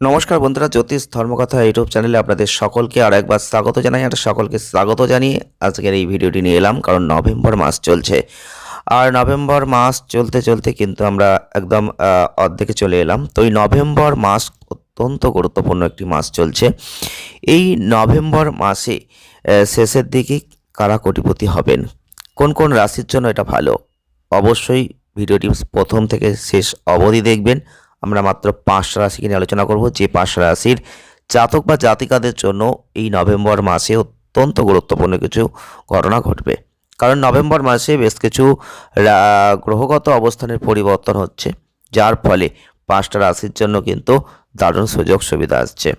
নমস্কার বন্ধুরা, জ্যোতিষ ধর্মকথা ইউটিউব চ্যানেলে আপনাদের সকলকে আর একবার স্বাগত জানাই, আর সকলকে স্বাগত জানিয়ে আজকের এই ভিডিওটি নিয়ে এলাম, কারণ নভেম্বর মাস চলছে। আর নভেম্বর মাস চলতে চলতে কিন্তু আমরা একদম অর্ধেকে চলে এলাম। তো এই নভেম্বর মাস অত্যন্ত গুরুত্বপূর্ণ একটি মাস চলছে। এই নভেম্বর মাসে শেষের দিকে কারা কোটিপতি হবেন? কোন কোন রাশির জন্য এটা ভালো? অবশ্যই ভিডিওটি প্রথম থেকে শেষ অবধি দেখবেন। আমরা মাত্র পাঁচটা রাশিকে নিয়ে আলোচনা করব। যে পাঁচটা রাশির জাতক বা জাতিকাদের জন্য এই নভেম্বর মাসে অত্যন্ত গুরুত্বপূর্ণ কিছু ঘটনা ঘটবে। কারণ নভেম্বর মাসে বেশ কিছু গ্রহগত অবস্থানের পরিবর্তন হচ্ছে। যার ফলে পাঁচটা রাশির জন্য কিন্তু দারুণ সুযোগ সুবিধা আসছে।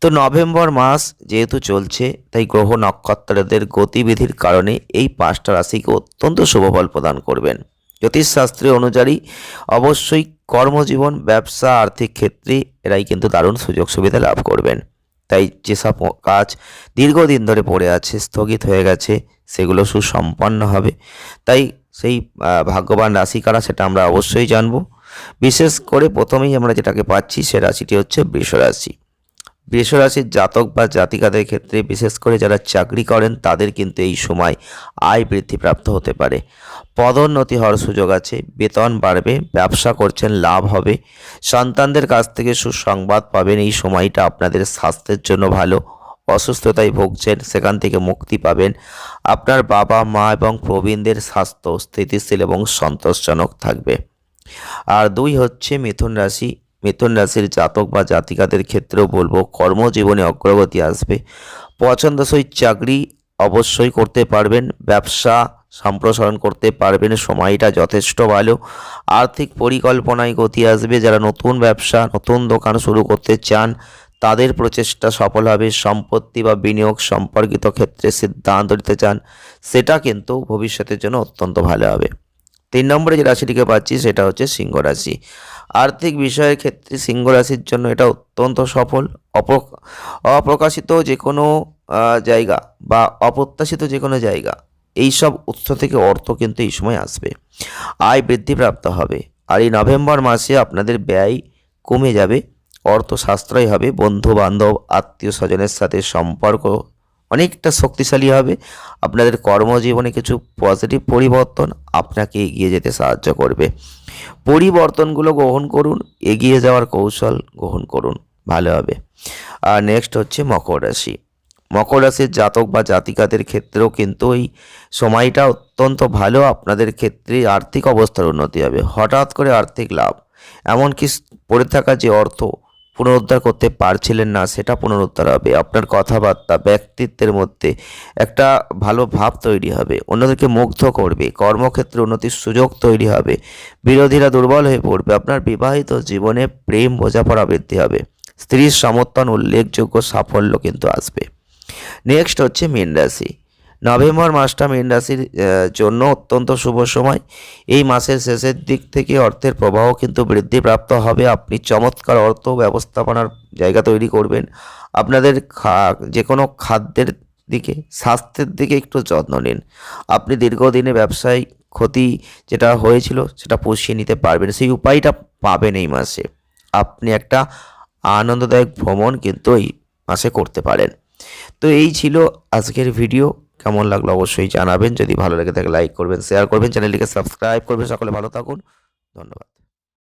তো নভেম্বর মাস যেহেতু চলছে, তাই গ্রহ নক্ষত্রদের গতিবিধির কারণে এই পাঁচটা রাশিকে অত্যন্ত শুভফল প্রদান করবেন। জ্যোতিষশাস্ত্রে অনুযায়ী অবশ্যই কর্মজীবন, ব্যবসা, আর্থিক ক্ষেত্রে এরাই কিন্তু দারুণ সুযোগ সুবিধা লাভ করবেন। তাই যেসব কাজ দীর্ঘদিন ধরে পড়ে আছে, স্থগিত হয়ে গেছে, সেগুলো সুসম্পন্ন হবে। তাই সেই ভাগ্যবান রাশি কারা সেটা আমরা অবশ্যই জানব। বিশেষ করে প্রথমেই আমরা যেটাকে পাচ্ছি সে রাশিটি হচ্ছে বৃষ রাশি বৃষ রাশির জাতক বা জাতিকাদের ক্ষেত্রে, বিশেষ করে যারা চাকরি করেন, তাদের কিন্তু এই সময় আয় বৃদ্ধিপ্রাপ্ত হতে পারে। পদোন্নতি হওয়ার সুযোগ আছে, বেতন বাড়বে, ব্যবসা করছেন, লাভ হবে। সন্তানদের কাছ থেকে সুসংবাদ পাবেন, এই সময়টা আপনাদের স্বাস্থ্যের জন্য ভালো। অসুস্থতায় ভুগছেন, সেখান থেকে মুক্তি পাবেন। আপনার বাবা, মা এবং প্রবীণদের স্বাস্থ্য স্থিতিশীল এবং সন্তোষজনক থাকবে। আর দুই হচ্ছে মিথুন রাশি মিথুন রাশির জাতক বা জাতিকাদের ক্ষেত্রেও বলব, কর্মজীবনে অগ্রগতি আসবে। পছন্দসই চাকরি অবশ্যই করতে পারবেন, ব্যবসা সম্প্রসারণ করতে পারবেন, সময়টা যথেষ্ট ভালো। আর্থিক পরিকল্পনায় গতি আসবে, যারা নতুন ব্যবসা, নতুন দোকান শুরু করতে চান, তাদের প্রচেষ্টা সফল হবে। সম্পত্তি বা বিনিয়োগ সম্পর্কিত ক্ষেত্রে সিদ্ধান্ত নিতে চান, সেটা কিন্তু ভবিষ্যতের জন্য অত্যন্ত ভালো হবে। তিন নম্বরে যে রাশিটিকে পাচ্ছি সেটা হচ্ছে সিংহ রাশি। আর্থিক বিষয়ের ক্ষেত্রে সিংহ রাশির জন্য এটা অত্যন্ত সফল অপ- অপ্রকাশিত যে কোনো জায়গা বা অপ্রত্যাশিত যে কোনো জায়গা। এই সব উৎস থেকে অর্থ কিন্তু এই সময় আসবে। আয় বৃদ্ধিপ্রাপ্ত হবে। আর এই নভেম্বর মাসে আপনাদের ব্যয় কমে যাবে, অর্থ সাশ্রয় হবে বন্ধু বান্ধব আত্মীয় স্বজনের সাথে সম্পর্ক অনেকটা শক্তিশালী হবে। আপনাদের কর্মজীবনে কিছু পজিটিভ পরিবর্তন আপনাকে এগিয়ে যেতে সাহায্য করবে। পরিবর্তনগুলো গ্রহণ করুন, এগিয়ে যাওয়ার কৌশল গ্রহণ করুন, ভালো হবে। আর নেক্সট হচ্ছে মকর রাশি। মকর রাশির জাতক বা জাতিকাদের ক্ষেত্রেও কিন্তু এই সময়টা অত্যন্ত ভালো। আপনাদের ক্ষেত্রে আর্থিক অবস্থার উন্নতি হবে। হঠাৎ করে আর্থিক লাভ। এমনকি পড়ে থাকা যে অর্থ পুনরুদ্ধার করতে পারছিলেন না, সেটা পুনরুদ্ধার হবে। আপনার কথাবার্তা, ব্যক্তিত্বের মধ্যে একটা ভালো ভাব তৈরি হবে, অন্যদেরকে মুগ্ধ করবে, কর্মক্ষেত্রে উন্নতির সুযোগ তৈরি হবে, বিরোধীরা দুর্বল হয়ে পড়বে, আপনার বিবাহিত জীবনে প্রেম, বোঝাপড়া বৃদ্ধি হবে, স্ত্রীর সমর্থন উল্লেখযোগ্য সাফল্য কিন্তু আসবে। নেক্সট হচ্ছে মীন রাশি। নভেম্বর মাসটা মীন রাশির জন্য অত্যন্ত শুভ সময়। এই মাসের শেষের দিক থেকে অর্থের প্রবাহ কিন্তু বৃদ্ধিপ্রাপ্ত হবে। আপনি চমৎকার অর্থ ব্যবস্থাপনার জায়গা তৈরি করবেন। আপনাদের খা- যে কোনো খাদ্যের দিকে, স্বাস্থ্যের দিকে একটু যত্ন নিন। আপনি দীর্ঘদিনে ব্যবসায় ক্ষতি যেটা হয়েছিল, সেটা পুষিয়ে নিতে পারবেন। সেই উপায়টা পাবেন এই মাসে। আপনি একটা আনন্দদায়ক ভ্রমণ কিন্তু এই মাসে করতে পারেন। তো এই ছিল আজকের ভিডিও। কেমন লাগল অবশ্যই জানাবেন। যদি ভালো লেগে থাকে লাইক করবেন শেয়ার করবেন চ্যানেলটিকে সাবস্ক্রাইব করবেন। সকলে ভালো থাকুন। ধন্যবাদ।